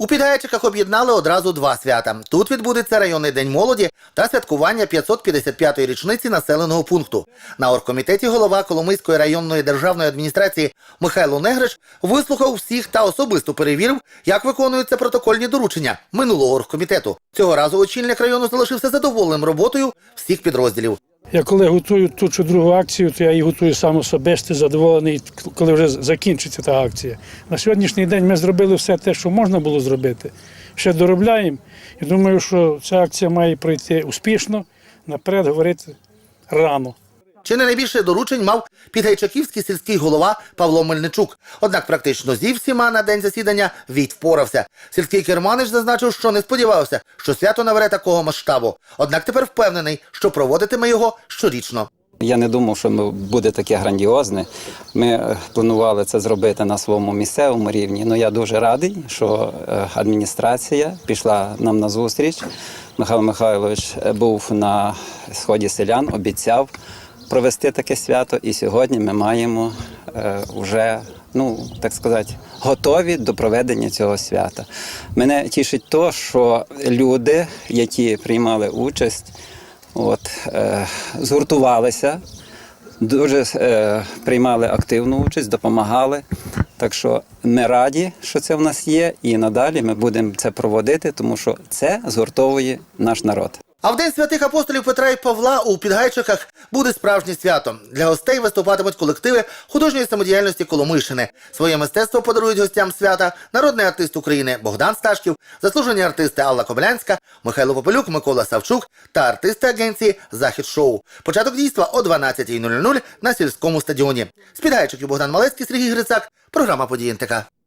У Підгайчиках об'єднали одразу два свята. Тут відбудеться районний день молоді та святкування 555-ї річниці населеного пункту. На оргкомітеті голова Коломийської районної державної адміністрації Михайло Негрич вислухав всіх та особисто перевірив, як виконуються протокольні доручення минулого оргкомітету. Цього разу очільник району залишився задоволеним роботою всіх підрозділів. Я коли готую ту чи другу акцію, то я її готую сам особисто, задоволений, коли вже закінчиться та акція. На сьогоднішній день ми зробили все те, що можна було зробити. Ще доробляємо. І думаю, що ця акція має пройти успішно, наперед говорити рано. Чи не найбільше доручень мав підгайчаківський сільський голова Павло Мельничук. Однак практично зі всіма на день засідання Війт впорався. Сільський керманич зазначив, що не сподівався, що свято набере такого масштабу. Однак тепер впевнений, що проводитиме його щорічно. Я не думав, що буде таке грандіозне. Ми е, планували це зробити на своєму місцевому рівні. Ну я дуже радий, що е, адміністрація пішла нам на зустріч. Михайло Михайлович е, був на сході селян, обіцяв провести таке свято. І сьогодні ми маємо е, вже, ну так сказати, готові до проведення цього свята. Мене тішить то, що люди, які приймали участь, От, е, згуртувалися, дуже е, приймали активну участь, допомагали. Так що ми раді, що це в нас є, і надалі ми будемо це проводити, тому що це згуртовує наш народ. А в день святих апостолів Петра і Павла у Підгайчиках буде справжнє свято. Для гостей виступатимуть колективи художньої самодіяльності Коломийщини. Своє мистецтво подарують гостям свята народний артист України Богдан Сташків, заслужені артисти Алла Кобилянська, Михайло Попелюк, Микола Савчук та артисти агенції Захід Шоу. Початок дійства о 12.00 на сільському стадіоні. З Підгайчиків Богдан Малецький, Сергій Грицак. Програма «Події НТК».